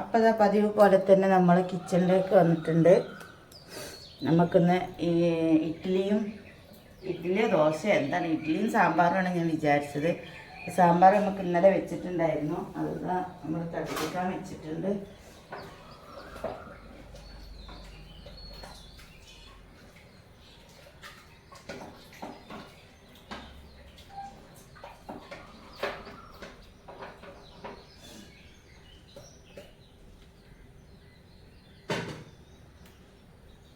അപ്പോൾ ഇതാ പതിവ് പോലെ തന്നെ നമ്മൾ കിച്ചണിലേക്ക് വന്നിട്ടുണ്ട്. നമുക്കിന്ന് ഈ ഇഡ്ഡലിയും ഇഡ്ഡലിയോ ദോശ എന്താണ്? ഇഡ്ഡലിയും സാമ്പാറുമാണ് ഞാൻ വിചാരിച്ചത്. സാമ്പാർ നമുക്ക് ഇന്നലെ വെച്ചിട്ടുണ്ടായിരുന്നു. അത് നമ്മൾ തട്ടിക്കാൻ വെച്ചിട്ടുണ്ട്.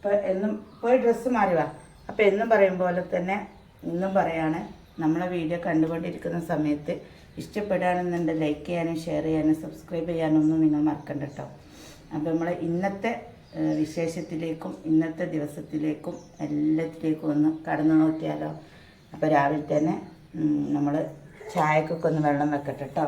ഇപ്പം എന്നും പോയി ഡ്രസ്സ് മാറി വാ. അപ്പം എന്നും പറയും പോലെ തന്നെ ഇന്നും പറയാണ് നമ്മളെ വീഡിയോ കണ്ടുകൊണ്ടിരിക്കുന്ന സമയത്ത് ഇഷ്ടപ്പെടുകയാണെന്നുണ്ട് ലൈക്ക് ചെയ്യാനും ഷെയർ ചെയ്യാനും സബ്സ്ക്രൈബ് ചെയ്യാനും ഒന്നും നിങ്ങൾ മറക്കണ്ട കേട്ടോ അപ്പോൾ നമ്മൾ ഇന്നത്തെ വിശേഷത്തിലേക്കും ഇന്നത്തെ ദിവസത്തിലേക്കും എല്ലാത്തിലേക്കും ഒന്ന് കടന്നു നോക്കിയാലോ. അപ്പോൾ രാവിലെ തന്നെ നമ്മൾ ചായക്കൊക്കെ ഒന്ന് വെള്ളം വെക്കട്ടെ കേട്ടോ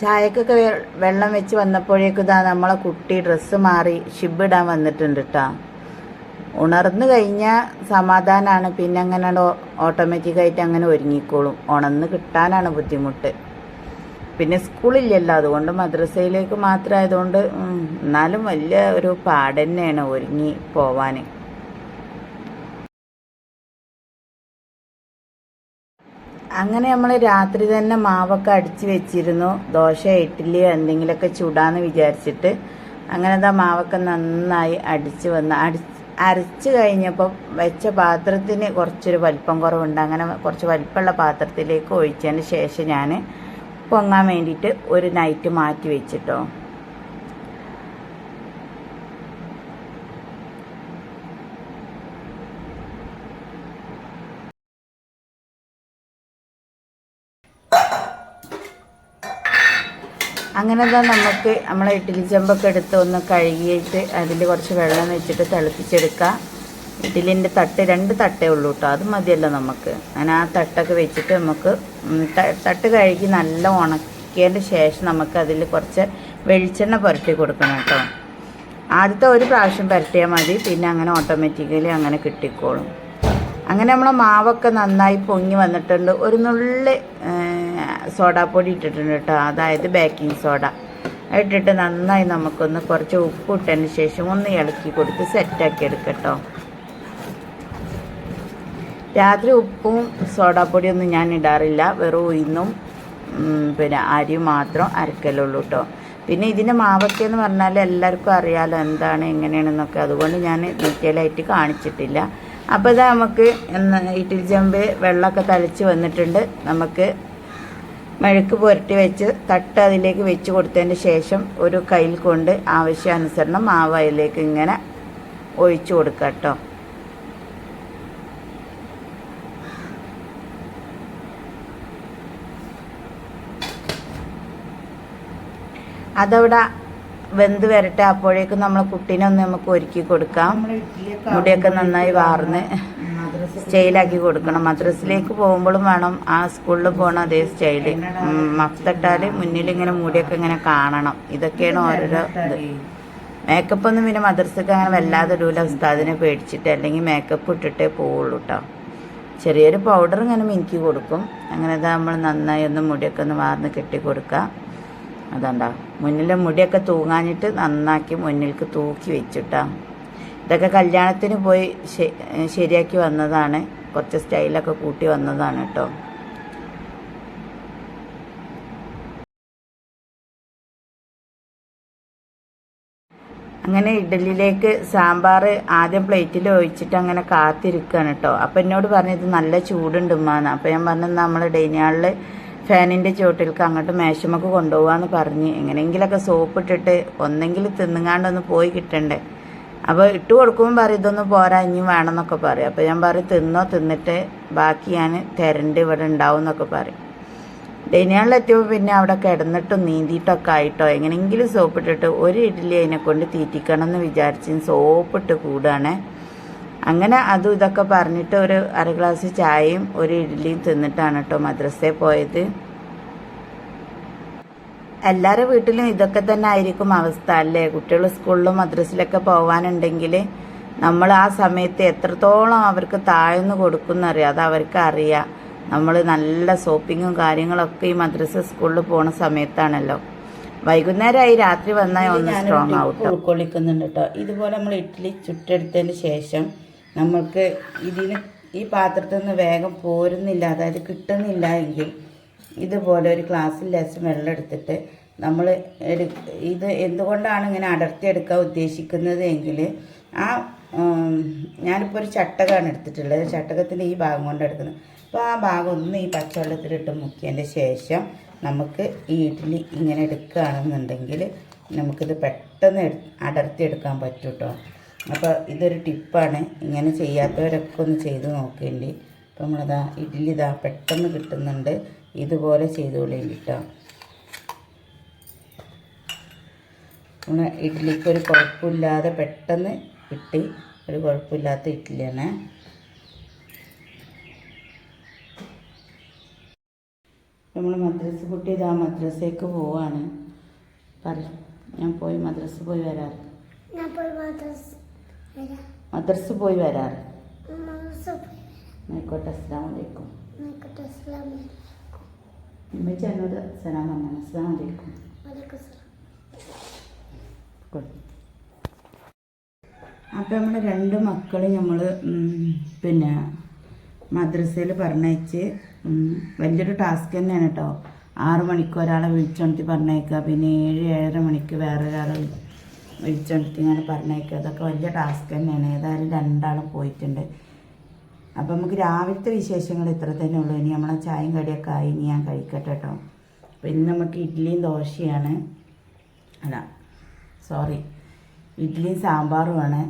ചായക്കൊക്കെ വെള്ളം വെച്ച് വന്നപ്പോഴേക്കും ഇതാ നമ്മളെ കുട്ടി ഡ്രസ്സ് മാറി ഷിബ് ഇടാൻ വന്നിട്ടുണ്ട് കേട്ടോ ഉണർന്നു കഴിഞ്ഞാൽ സമാധാനമാണ് പിന്നെ അങ്ങനെ ഓട്ടോമാറ്റിക്കായിട്ട് അങ്ങനെ ഒരുങ്ങിക്കോളും. ഉണർന്ന് കിട്ടാനാണ് ബുദ്ധിമുട്ട്. പിന്നെ സ്കൂളില്ലല്ലോ അതുകൊണ്ട് മദ്രസയിലേക്ക് മാത്രമായതുകൊണ്ട് എന്നാലും വലിയ ഒരു പാടന്നെയാണ് ഒരുങ്ങി പോവാൻ അങ്ങനെ നമ്മൾ രാത്രി തന്നെ മാവൊക്കെ അടിച്ച് വെച്ചിരുന്നു. ദോശ ഇഡ്ഡലി എന്തെങ്കിലുമൊക്കെ ചൂടാന്ന് വിചാരിച്ചിട്ട് അങ്ങനെ എന്താ മാവൊക്കെ നന്നായി അടിച്ച് വന്ന് അടി അരച്ച് കഴിഞ്ഞപ്പോൾ വെച്ച പാത്രത്തിന് കുറച്ചൊരു വലിപ്പം കുറവുണ്ട്. അങ്ങനെ കുറച്ച് വലിപ്പമുള്ള പാത്രത്തിലേക്ക് ഒഴിച്ചതിന് ശേഷം ഞാൻ പൊങ്ങാൻ വേണ്ടിയിട്ട് ഒരു നൈറ്റ് മാറ്റി വെച്ചിട്ടോ. അങ്ങനെ തന്നെ നമുക്ക് നമ്മളെ ഇഡ്ഡലി ചെമ്പൊക്കെ എടുത്ത് ഒന്ന് കഴുകിയിട്ട് അതിൽ കുറച്ച് വെള്ളം വെച്ചിട്ട് തിളപ്പിച്ചെടുക്കുക ഇഡ്ഡലിന്റെ തട്ട് രണ്ട് തട്ടേ ഉള്ളൂ കേട്ടോ അത് മതിയല്ലോ നമുക്ക്. അങ്ങനെ ആ തട്ടൊക്കെ വെച്ചിട്ട് നമുക്ക് തട്ട് കഴുകി നല്ല ഉണക്കിയതിന്റെ ശേഷം നമുക്ക് അതിൽ കുറച്ച് വെളിച്ചെണ്ണ പുരട്ടി കൊടുക്കണം കേട്ടോ ആദ്യത്തെ ഒരു പ്രാവശ്യം പുരട്ടിയാൽ മതി. പിന്നെ അങ്ങനെ ഓട്ടോമാറ്റിക്കലി അങ്ങനെ കിട്ടിക്കോളും. അങ്ങനെ നമ്മളെ മാവൊക്കെ നന്നായി പൊങ്ങി വന്നിട്ടുണ്ട്. ഒരു നുള്ളി സോഡാപ്പൊടി ഇട്ടിട്ടുണ്ട് കേട്ടോ. അതായത് ബേക്കിംഗ് സോഡ ഇട്ടിട്ട് നന്നായി നമുക്കൊന്ന് കുറച്ച് ഉപ്പ് ഇട്ടതിന് ശേഷം ഒന്ന് ഇളക്കി കൊടുത്ത് സെറ്റാക്കി എടുക്കട്ടോ രാത്രി ഉപ്പും സോഡാപ്പൊടിയൊന്നും ഞാൻ ഇടാറില്ല. വെറും ഉയിന്നും പിന്നെ അരി മാത്രം അരക്കലുള്ളൂ കേട്ടോ. പിന്നെ ഇതിന്റെ മാവൊക്കെ എന്ന് പറഞ്ഞാൽ എല്ലാവർക്കും അറിയാലോ എന്താണ് എങ്ങനെയാണെന്നൊക്കെ. അതുകൊണ്ട് ഞാൻ ഡീറ്റെയിൽ ആയിട്ട് കാണിച്ചിട്ടില്ല. അപ്പോൾ ഇതാ നമുക്ക് ഇറ്റിൽ ചെമ്പ് വെള്ളമൊക്കെ തളിച്ച് വന്നിട്ടുണ്ട്. നമുക്ക് മെഴുക്ക് പുരട്ടി വെച്ച് തട്ട് അതിലേക്ക് വെച്ച് കൊടുത്തതിന് ശേഷം ഒരു കയ്യിൽ കൊണ്ട് ആവശ്യാനുസരണം മാവ് അതിലേക്ക് ഇങ്ങനെ ഒഴിച്ചു കൊടുക്കുക കേട്ടോ. അതവിടെ വെന്ത് വരട്ടെ അപ്പോഴേക്കും നമ്മൾ കുട്ടീനെ ഒന്ന് നമുക്ക് ഒരുക്കി കൊടുക്കാം. മുടിയൊക്കെ നന്നായി വാർന്ന്. സ്റ്റൈലാക്കി കൊടുക്കണം. മദ്രസിലേക്ക് പോകുമ്പോഴും വേണം ആ സ്കൂളിൽ പോകണം അതേ സ്റ്റൈൽ. മഫ്തട്ടാൽ മുന്നിൽ ഇങ്ങനെ മൂടിയൊക്കെ ഇങ്ങനെ കാണണം. ഇതൊക്കെയാണ് ഓരോരോ ഇത്. മേക്കപ്പ് ഒന്നും പിന്നെ മദ്രസക്ക് അങ്ങനെ വല്ലാതെ ഇടൂല. ഉസ്താദിനെ പേടിച്ചിട്ട് അല്ലെങ്കിൽ മേക്കപ്പ് ഇട്ടിട്ടേ പോവുള്ളൂ കേട്ടോ ചെറിയൊരു പൗഡർ ഇങ്ങനെ മിനുക്കി കൊടുക്കും. അങ്ങനെ ഇതാ നമ്മൾ നന്നായി ഒന്ന് മുടിയൊക്കെ ഒന്ന് വാർന്ന് കെട്ടി കൊടുക്കുക അതുണ്ടോ. മുന്നിലെ മുടിയൊക്കെ തൂങ്ങാഞ്ഞിട്ട് നന്നാക്കി മുന്നിലേക്ക് തൂക്കി വെച്ചിട്ടാ. ഇതൊക്കെ കല്യാണത്തിന് പോയി ശരിയാക്കി വന്നതാണ്. കുറച്ച് സ്റ്റൈലൊക്കെ കൂട്ടി വന്നതാണ് കേട്ടോ അങ്ങനെ ഇഡലിയിലേക്ക് സാമ്പാർ ആദ്യം പ്ലേറ്റിൽ ഒഴിച്ചിട്ട് അങ്ങനെ കാത്തിരിക്കുകയാണ് കേട്ടോ അപ്പം എന്നോട് പറഞ്ഞു ഇത് നല്ല ചൂടുണ്ട് ഉമ്മാന്ന്. അപ്പം ഞാൻ പറഞ്ഞത് നമ്മൾ ഡൈനിങ് ഹാളിൽ ഫാനിന്റെ ചുവട്ടിലേക്ക് അങ്ങോട്ട് മേശമൊക്കെ കൊണ്ടുപോകാമെന്ന് പറഞ്ഞ് എങ്ങനെയെങ്കിലൊക്കെ സോപ്പ് ഇട്ടിട്ട് ഒന്നെങ്കിൽ തിന്നുങ്ങാണ്ടൊന്ന് പോയി കിട്ടണ്ടേ. അപ്പോൾ ഇട്ട് കൊടുക്കുമ്പോൾ പറയും ഇതൊന്നും പോരാ ഇനി വേണമെന്നൊക്കെ പറയും. അപ്പോൾ ഞാൻ പറയും തിന്നോ തിന്നിട്ട് ബാക്കി ഞാൻ തരണ്ട് ഇവിടെ ഉണ്ടാവും എന്നൊക്കെ പറയും. ഡെനിയാളിലെത്തിയപ്പോൾ പിന്നെ അവിടെ കിടന്നിട്ടും നീന്തിയിട്ടൊക്കെ ആയിട്ടോ എങ്ങനെയെങ്കിലും സോപ്പിട്ടിട്ട് ഒരു ഇഡ്ഡലി അതിനെ കൊണ്ട് തീറ്റിക്കണം എന്ന് വിചാരിച്ച് സോപ്പിട്ട് കൂടാണ്. അങ്ങനെ അതും ഇതൊക്കെ പറഞ്ഞിട്ട് ഒരു അര ഗ്ലാസ് ചായയും ഒരു ഇഡ്ഡലിയും തിന്നിട്ടാണ് കേട്ടോ മദ്രസയിൽ പോയത്. എല്ലാവരുടെ വീട്ടിലും ഇതൊക്കെ തന്നെ ആയിരിക്കും അവസ്ഥ അല്ലേ? കുട്ടികൾ സ്കൂളിലും മദ്രസിലൊക്കെ പോകാനുണ്ടെങ്കിൽ നമ്മൾ ആ സമയത്ത് എത്രത്തോളം അവർക്ക് താഴ്ന്നു കൊടുക്കുന്നറിയാം അത് അവർക്ക് അറിയാം. നമ്മൾ നല്ല സോപ്പിങ്ങും കാര്യങ്ങളൊക്കെ ഈ മദ്രസ സ്കൂളിൽ പോണ സമയത്താണല്ലോ. വൈകുന്നേരമായി രാത്രി വന്നാൽ ഒന്ന് സ്ട്രോങ് ആവും ഉൾക്കൊള്ളിക്കുന്നുണ്ട് കേട്ടോ ഇതുപോലെ നമ്മൾ ഇഡ്ഡലി ചുട്ടെടുത്തതിന് ശേഷം നമ്മൾക്ക് ഇതിന് ഈ പാത്രത്തിൽ നിന്ന് വേഗം പോരുന്നില്ല. അതായത് കിട്ടുന്നില്ല എങ്കിൽ ഇതുപോലെ ഒരു ഗ്ലാസ്സിൽ ലേശം വെള്ളം എടുത്തിട്ട് നമ്മൾ ഇത് എന്തുകൊണ്ടാണ് ഇങ്ങനെ അടർത്തിയെടുക്കാൻ ഉദ്ദേശിക്കുന്നത് എങ്കിൽ ആ ഞാനിപ്പോൾ ഒരു ചട്ടകമാണ് എടുത്തിട്ടുള്ളത്. ചട്ടകത്തിന്റെ ഈ ഭാഗം കൊണ്ട് എടുക്കുന്നത് അപ്പോൾ ആ ഭാഗം ഒന്ന് ഈ പച്ചവെള്ളത്തിലിട്ട് മുക്കിയതിന്റെ ശേഷം നമുക്ക് ഈ ഇഡ്ഡലി ഇങ്ങനെ എടുക്കുകയാണെന്നുണ്ടെങ്കിൽ നമുക്കിത് പെട്ടെന്ന് അടർത്തിയെടുക്കാൻ പറ്റും കേട്ടോ അപ്പോൾ ഇതൊരു ടിപ്പാണ്. ഇങ്ങനെ ചെയ്യാത്തവരൊക്കെ ഒന്ന് ചെയ്ത് നോക്കേണ്ടി. അപ്പോൾ നമ്മളിതാ ഇഡ്ഡലി ഇതാ പെട്ടെന്ന് കിട്ടുന്നുണ്ട്. ഇതുപോലെ ചെയ്തോളി കേട്ടോ. നമ്മൾ ഇഡ്ഡലിക്ക് ഒരു കുഴപ്പമില്ലാതെ പെട്ടെന്ന് കിട്ടി. ഒരു കുഴപ്പമില്ലാത്ത ഇഡ്ഡലിയാണ് നമ്മൾ മദ്രസ കുട്ടി ഇതാ മദ്രസയ്ക്ക് പോവാണ്. പറ ഞാൻ പോയി മദ്രസ പോയി വരാറ്. മദ്രസ് പോയി വരാറ്. ആയിക്കോട്ടെ അസ്സാം വലൈക്കും ഉമ്മച്ചി എന്നോട് സലാം പറഞ്ഞു അസ്സാം വലൈക്കും വലൈക്കും സലാം അപ്പം നമ്മൾ രണ്ട് മക്കൾ നമ്മൾ പിന്നെ മദ്രസയിൽ പറഞ്ഞയച്ച് വലിയൊരു ടാസ്ക് തന്നെയാണ് കേട്ടോ ആറ് മണിക്ക് ഒരാളെ വിളിച്ചോണ്ടിട്ട് പറഞ്ഞേക്കുക പിന്നെ ഏഴ് ഏഴര മണിക്ക് വേറെ ഒരാളെ വിളിച്ചോണ്ടിട്ട് ഇങ്ങനെ പറഞ്ഞയക്കുക അതൊക്കെ വലിയ ടാസ്ക് തന്നെയാണ്. ഏതായാലും രണ്ടാളും പോയിട്ടുണ്ട്. അപ്പം നമുക്ക് രാവിലത്തെ വിശേഷങ്ങൾ ഇത്ര തന്നെ ഉള്ളൂ. ഇനി നമ്മളെ ചായയും കടിയൊക്കെ ആയി. ഇനി ഞാൻ കഴിക്കട്ടെ കേട്ടോ. അപ്പം ഇന്ന് നമുക്ക് ഇഡ്ഡലിയും ദോശയാണ് അല്ല സോറി ഇഡ്ഡലിയും സാമ്പാറുമാണ്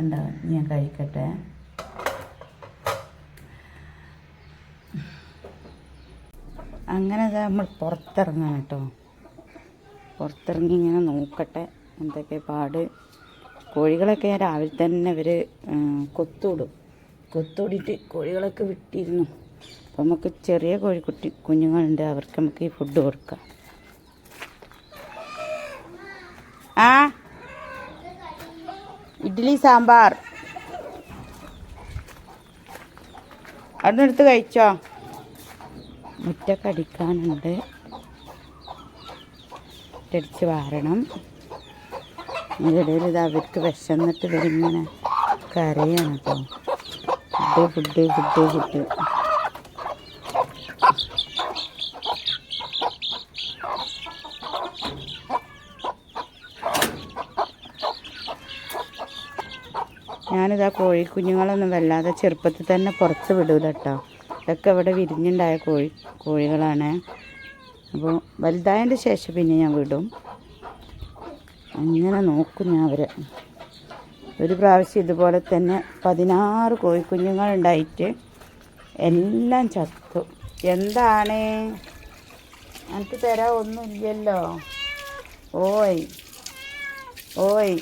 എന്താ ഞാൻ കഴിക്കട്ടെ? അങ്ങനെ അതാ നമ്മൾ പുറത്തിറങ്ങാൻ കേട്ടോ. പുറത്തിറങ്ങി ഇങ്ങനെ നോക്കട്ടെ. എന്തൊക്കെ പാട്. കോഴികളൊക്കെ ഞാൻ രാവിലെ തന്നെ ഇവർ കൊത്തുവിടും. കൊത്തുവിടിയിട്ട് കോഴികളൊക്കെ വിട്ടിരുന്നു. അപ്പം നമുക്ക് ചെറിയ കോഴിക്കുട്ടി കുഞ്ഞുങ്ങളുണ്ട്. അവർക്ക് നമുക്ക് ഈ ഫുഡ് കൊടുക്കാം. ആ? ഇഡ്ഡലി സാമ്പാർ. അവിടെ എടുത്ത് കഴിച്ചോ? മുറ്റൊക്കെ അടിക്കാനുണ്ട്. മുറ്റടിച്ച് വാരണം. ഇതിടയിൽ ഇത് അവർക്ക് വിശന്നിട്ട് ഇവരിങ്ങനെ കരയാണ് കേട്ടോ. Food food food food. ഞാനിതാ കോഴി കോഴിക്കുഞ്ഞുങ്ങളൊന്നും വല്ലാതെ ചെറുപ്പത്തിൽ തന്നെ പുറത്ത് വിടൂല കേട്ടോ. ഇതൊക്കെ ഇവിടെ വിരിഞ്ഞുണ്ടായ കോഴി കോഴികളാണ്. അപ്പോൾ വലുതായതിന്റെ ശേഷം പിന്നെ ഞാൻ വിടും. അങ്ങനെ നോക്കുന്ന അവർ ഒരു പ്രാവശ്യം ഇതുപോലെ തന്നെ പതിനാറ് കോഴിക്കുഞ്ഞുങ്ങളുണ്ടായിട്ട് എല്ലാം ചത്തു. എന്താണ്? എനിക്ക് തരാൻ ഒന്നുമില്ലല്ലോ ഓയ്. ഓയ്.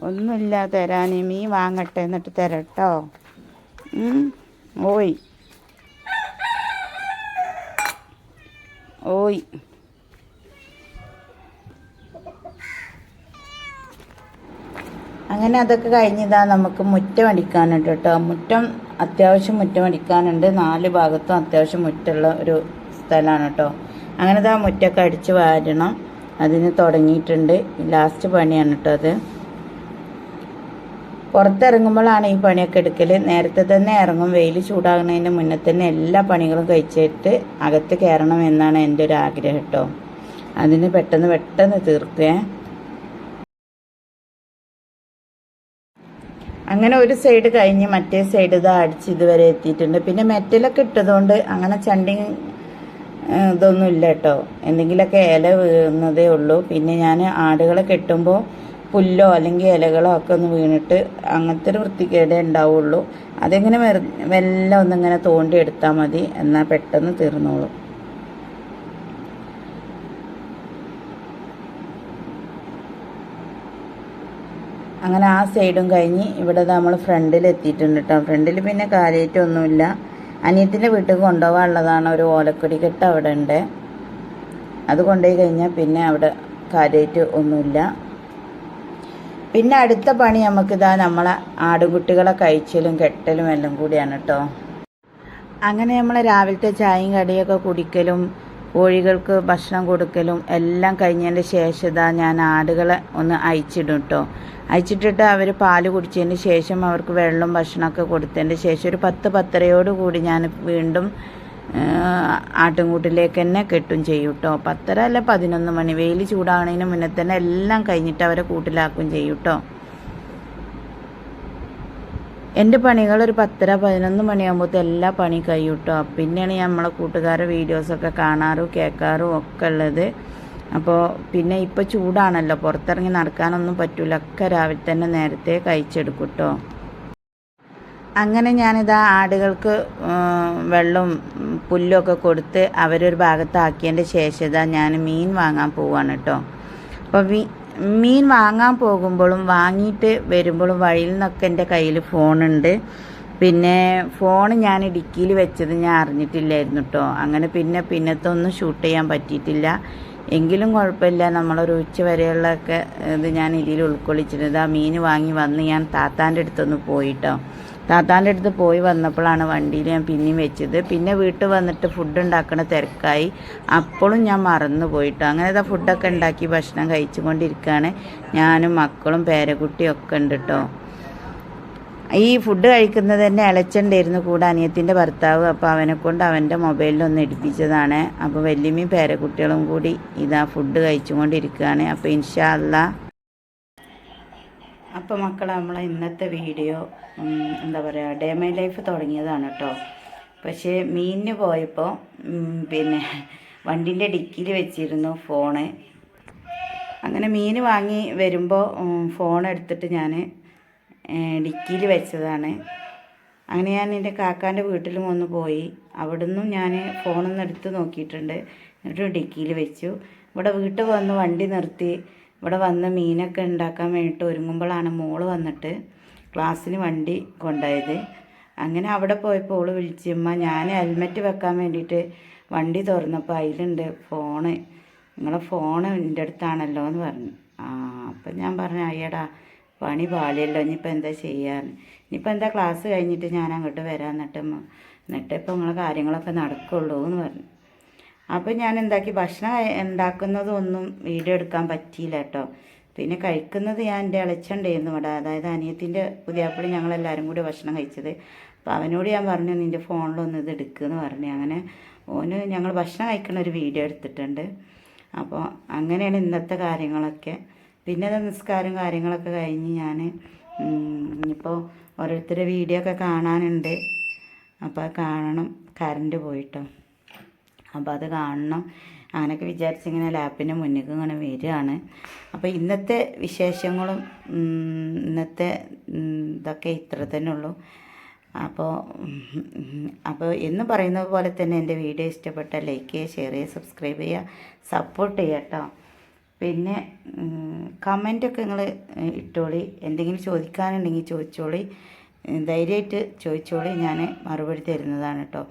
ഒന്നുമില്ല തരാൻ മീൻ വാങ്ങട്ടെ എന്നിട്ട് തരട്ടോ. ഓയ്. ഓയ്. അങ്ങനെ അതൊക്കെ കഴിഞ്ഞിതാ നമുക്ക് മുറ്റം അടിക്കാനുണ്ട് കേട്ടോ. മുറ്റം അത്യാവശ്യം മുറ്റം അടിക്കാനുണ്ട്. നാല് ഭാഗത്തും അത്യാവശ്യം മുറ്റുള്ള ഒരു സ്ഥലമാണ് കേട്ടോ. അങ്ങനെ ഇതാ മുറ്റൊക്കെ അടിച്ച് വാരണം. അതിന് തുടങ്ങിയിട്ടുണ്ട്. ലാസ്റ്റ് പണിയാണ് കേട്ടോ അത്. പുറത്തിറങ്ങുമ്പോഴാണ് ഈ പണിയൊക്കെ എടുക്കൽ നേരത്തെ തന്നെ ഇറങ്ങും. വെയിൽ ചൂടാകുന്നതിന് മുന്നേ തന്നെ എല്ലാ പണികളും കഴിച്ചിട്ട് അകത്ത് കയറണം എന്നാണ് എന്റെ ഒരു ആഗ്രഹം കേട്ടോ. അതിന് പെട്ടെന്ന് പെട്ടെന്ന് തീർക്കേ. അങ്ങനെ ഒരു സൈഡ് കഴിഞ്ഞ് മറ്റേ സൈഡ് ഇത് അടിച്ച് ഇതുവരെ എത്തിയിട്ടുണ്ട്. പിന്നെ മെറ്റലൊക്കെ ഇട്ടതുകൊണ്ട് അങ്ങനെ ചണ്ടി ഇതൊന്നും ഇല്ല കേട്ടോ. എന്തെങ്കിലുമൊക്കെ ഇല വീഴുന്നതേ ഉള്ളൂ. പിന്നെ ഞാൻ ആടുകളെ കെട്ടുമ്പോൾ പുല്ലോ അല്ലെങ്കിൽ ഇലകളോ ഒക്കെ ഒന്ന് വീണിട്ട് അങ്ങനത്തെ ഒരു വൃത്തികേടേ ഉണ്ടാവുള്ളൂ. അതെങ്ങനെ മെല്ലെ ഒന്നിങ്ങനെ തോണ്ടി എടുത്താൽ മതി. എന്നാൽ പെട്ടെന്ന് തീർന്നോളും. അങ്ങനെ ആ സൈഡും കഴിഞ്ഞ് ഇവിടെ നമ്മൾ ഫ്രണ്ടിൽ എത്തിയിട്ടുണ്ട് കേട്ടോ ഫ്രണ്ടിൽ പിന്നെ കാര്യമായിട്ടൊന്നുമില്ല അനിയത്തിന്റെ വീട്ടിൽ കൊണ്ടുപോകാനുള്ളതാണ് ഒരു ഓലക്കൊടി കെട്ട് അവിടെ ഉണ്ട്. അത് കൊണ്ടുപോയി കഴിഞ്ഞാൽ പിന്നെ അവിടെ കാര്യമായിട്ട് ഒന്നുമില്ല. പിന്നെ അടുത്ത പണി നമുക്കിതാ നമ്മളെ ആടുകുട്ടികളെ കഴിച്ചലും കെട്ടലും എല്ലാം കൂടിയാണ് കേട്ടോ അങ്ങനെ നമ്മൾ രാവിലത്തെ ചായയും കടിയൊക്കെ കുടിക്കലും കോഴികൾക്ക് ഭക്ഷണം കൊടുക്കലും എല്ലാം കഴിഞ്ഞതിന്റെ ശേഷം ഇതാ ഞാൻ ആടുകളെ ഒന്ന് അയച്ചിടും കേട്ടോ അയച്ചിട്ടിട്ട് അവർ പാൽ കുടിച്ചതിന് ശേഷം അവർക്ക് വെള്ളം ഭക്ഷണമൊക്കെ കൊടുത്തതിന് ശേഷം ഒരു പത്ത് പത്തരയോട് കൂടി ഞാൻ വീണ്ടും ആട്ടുംകൂട്ടിലേക്ക് തന്നെ കെട്ടും ചെയ്യും കേട്ടോ പത്തര അല്ല പതിനൊന്ന് മണി. വെയിൽ ചൂടാകണതിന് മുന്നേ തന്നെ എല്ലാം കഴിഞ്ഞിട്ട് അവരെ കൂട്ടിലാക്കും ചെയ്യും കേട്ടോ എന്റെ പണികൾ ഒരു പത്തര പതിനൊന്ന് മണിയാകുമ്പോഴത്തെ എല്ലാ പണി കഴിയും പിന്നെയാണ് ഞാൻ നമ്മളെ കൂട്ടുകാരുടെ വീഡിയോസൊക്കെ കാണാറും കേൾക്കാറും ഒക്കെ ഉള്ളത്. അപ്പോൾ പിന്നെ ഇപ്പോൾ ചൂടാണല്ലോ പുറത്തിറങ്ങി നടക്കാനൊന്നും പറ്റൂല. ഒക്കെ രാവിലെ തന്നെ നേരത്തെ കഴിച്ചെടുക്കും അങ്ങനെ ഞാനിതാ ആടുകൾക്ക് വെള്ളവും പുല്ലൊക്കെ കൊടുത്ത് അവരൊരു ഭാഗത്താക്കിയതിന്റെ ശേഷം ഇതാ ഞാൻ മീൻ വാങ്ങാൻ പോവാണ് കേട്ടോ അപ്പോൾ മീൻ വാങ്ങാൻ പോകുമ്പോഴും വാങ്ങിയിട്ട് വരുമ്പോഴും വഴിയിൽ നിന്നൊക്കെ എന്റെ കയ്യിൽ ഫോണുണ്ട്. പിന്നെ ഫോൺ ഞാൻ ഇടുക്കിയിൽ വെച്ചത് ഞാൻ അറിഞ്ഞിട്ടില്ലായിരുന്നു കേട്ടോ അങ്ങനെ പിന്നെ പിന്നത്തെ ഒന്നും ഷൂട്ട് ചെയ്യാൻ പറ്റിയിട്ടില്ല. എങ്കിലും കുഴപ്പമില്ല. നമ്മളൊരു ഉച്ച വരെയുള്ളതൊക്കെ ഇത് ഞാൻ ഇതിൽ ഉൾക്കൊള്ളിച്ചിരുന്നത്. ആ മീൻ വാങ്ങി വന്ന് ഞാൻ താത്താന്റെ അടുത്തൊന്ന് പോയിട്ടോ താത്താന്റെ അടുത്ത് പോയി വന്നപ്പോഴാണ് വണ്ടിയിൽ ഞാൻ പിന്നെയും വെച്ചത്. പിന്നെ വീട്ടിൽ വന്നിട്ട് ഫുഡ് ഉണ്ടാക്കണ തിരക്കായി. അപ്പോഴും ഞാൻ മറന്നു പോയിട്ടു. അങ്ങനെ ഫുഡൊക്കെ ഉണ്ടാക്കി ഭക്ഷണം കഴിച്ചുകൊണ്ടിരിക്കുകയാണ്. ഞാനും മക്കളും പേരക്കുട്ടിയും ഒക്കെ ഉണ്ട് കേട്ടോ ഈ ഫുഡ് കഴിക്കുന്നത് തന്നെ ഇളച്ചുണ്ടായിരുന്നു കൂടെ അനിയത്തിന്റെ ഭർത്താവ്. അപ്പോൾ അവനെ കൊണ്ട് അവന്റെ മൊബൈലിലൊന്ന് എടുപ്പിച്ചതാണ് അപ്പോൾ വല്യമ്മയും പേരക്കുട്ടികളും കൂടി ഇതാ ഫുഡ് കഴിച്ചുകൊണ്ടിരിക്കുകയാണ്. അപ്പോൾ ഇൻഷാ അല്ലാ അപ്പോൾ മക്കളെ നമ്മളെ ഇന്നത്തെ വീഡിയോ എന്താ പറയുക ഡേ മൈ ലൈഫ് തുടങ്ങിയതാണ് കേട്ടോ പക്ഷേ മീനിന് പോയപ്പോൾ പിന്നെ വണ്ടിന്റെ ഡിക്കിയിൽ വെച്ചിരുന്നു ഫോണ്. അങ്ങനെ മീൻ വാങ്ങി വരുമ്പോൾ ഫോൺ എടുത്തിട്ട് ഞാൻ ഡിക്കിയിൽ വെച്ചതാണ്. അങ്ങനെ ഞാൻ എന്റെ കാക്കാന്റെ വീട്ടിലും ഒന്ന് പോയി. അവിടുന്ന് ഞാൻ ഫോണൊന്ന് എടുത്ത് നോക്കിയിട്ടുണ്ട്. എന്നിട്ട് ഡിക്കിയിൽ വെച്ചു. ഇവിടെ വീട്ടിൽ വന്ന് വണ്ടി നിർത്തി. ഇവിടെ വന്ന് മീനൊക്കെ ഉണ്ടാക്കാൻ വേണ്ടിയിട്ട് ഒരുങ്ങുമ്പോഴാണ് മോൾ വന്നിട്ട് ക്ലാസ്സിന് വണ്ടി കൊണ്ടുപോയത്. അങ്ങനെ അവിടെ പോയപ്പോൾ ഓൾ വിളിച്ചമ്മ ഞാൻ ഹെൽമെറ്റ് വെക്കാൻ വേണ്ടിയിട്ട് വണ്ടി തുറന്നപ്പോൾ അതിലുണ്ട് ഫോണ്. നിങ്ങളെ ഫോൺ എന്റെ അടുത്താണല്ലോ എന്ന് പറഞ്ഞു. ആ അപ്പം ഞാൻ പറഞ്ഞു അയ്യടാ പണി പാളിയല്ലോ ഇനിയിപ്പോൾ എന്താ ചെയ്യാൻ ഇനിയിപ്പോൾ എന്താ ക്ലാസ് കഴിഞ്ഞിട്ട് ഞാൻ അങ്ങോട്ട് വരാം എന്നിട്ട് എന്നിട്ട് ഇപ്പോൾ നിങ്ങളെ കാര്യങ്ങളൊക്കെ നടക്കുള്ളൂ എന്ന് പറഞ്ഞു. അപ്പോൾ ഞാൻ എന്താക്കി ഭക്ഷണം ഉണ്ടാക്കുന്നതൊന്നും വീഡിയോ എടുക്കാൻ പറ്റിയില്ല കേട്ടോ. പിന്നെ കഴിക്കുന്നത് ഞാൻ എന്റെ ഇളച്ചുണ്ടായിരുന്നു ഇവിടെ. അതായത് അനിയത്തിന്റെ പുതിയാപ്പിളി ഞങ്ങളെല്ലാവരും കൂടി ഭക്ഷണം കഴിച്ചത്. അപ്പോൾ അവനോട് ഞാൻ പറഞ്ഞു നിന്റെ ഫോണിലൊന്ന് ഇത് എടുക്കുമെന്ന് പറഞ്ഞു. അങ്ങനെ ഓന് ഞങ്ങൾ ഭക്ഷണം കഴിക്കുന്ന ഒരു വീഡിയോ എടുത്തിട്ടുണ്ട്. അപ്പോൾ അങ്ങനെയാണ് ഇന്നത്തെ കാര്യങ്ങളൊക്കെ. പിന്നെ നിസ്കാരം കാര്യങ്ങളൊക്കെ കഴിഞ്ഞ് ഞാൻ ഇനിയിപ്പോൾ ഓരോരുത്തരുടെ വീഡിയോ ഒക്കെ കാണാനുണ്ട്. അപ്പോൾ കാണണം. കറണ്ട് പോയിട്ടോ. അപ്പോൾ അത് കാണണം. അങ്ങനെയൊക്കെ വിചാരിച്ചിങ്ങനെ ലാപ്പിന്റെ മുന്നിൽ ഇങ്ങനെ വരികയാണ്. അപ്പോൾ ഇന്നത്തെ വിശേഷങ്ങളും ഇന്നത്തെ ഇതൊക്കെ ഇത്ര തന്നെ ഉള്ളൂ. അപ്പോൾ അപ്പോൾ എന്ന് പറയുന്നത് പോലെ തന്നെ എന്റെ വീഡിയോ ഇഷ്ടപ്പെട്ട ലൈക്ക് ചെയ്യുക ഷെയർ ചെയ്യുക സബ്സ്ക്രൈബ് ചെയ്യുക സപ്പോർട്ട് ചെയ്യുക കേട്ടോ പിന്നെ കമന്റൊക്കെ നിങ്ങൾ ഇട്ടോളി. എന്തെങ്കിലും ചോദിക്കാനുണ്ടെങ്കിൽ ചോദിച്ചോളി. ധൈര്യമായിട്ട് ചോദിച്ചോളി ഞാൻ മറുപടി തരുന്നതാണ് കേട്ടോ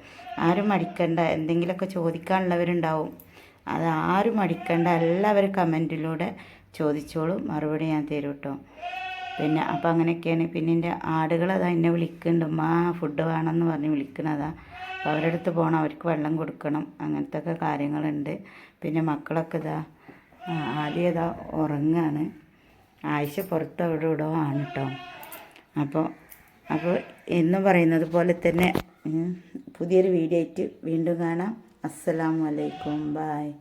ആരും മടിക്കണ്ട എന്തെങ്കിലുമൊക്കെ ചോദിക്കാനുള്ളവരുണ്ടാവും. അത് ആരും മടിക്കണ്ട എല്ലാവരും കമന്റിലൂടെ ചോദിച്ചോളൂ മറുപടി ഞാൻ തരും കേട്ടോ പിന്നെ അപ്പം അങ്ങനെയൊക്കെയാണ്. പിന്നെ എന്റെ ആടുകൾ അതാ എന്നെ വിളിക്കുന്നുണ്ട്. ഉമ്മാ ഫുഡ് വേണമെന്ന് പറഞ്ഞ് വിളിക്കുന്നതാ അപ്പോൾ അവരുടെ അടുത്ത് പോകണം അവർക്ക് വെള്ളം കൊടുക്കണം. അങ്ങനത്തെ ഒക്കെ കാര്യങ്ങളുണ്ട്. പിന്നെ മക്കളൊക്കെ ഇതാ ആദ്യം ഇതാ ഉറങ്ങാണ്. ആഴ്ച പുറത്ത് അവിടെ ഇവിടെ ആണ് കേട്ടോ അപ്പോൾ അപ്പോൾ എന്നും പറയുന്നത് പോലെ തന്നെ പുതിയൊരു വീഡിയോ ആയിട്ട് വീണ്ടും കാണാം. അസ്സലാമു അലൈക്കും. ബായ്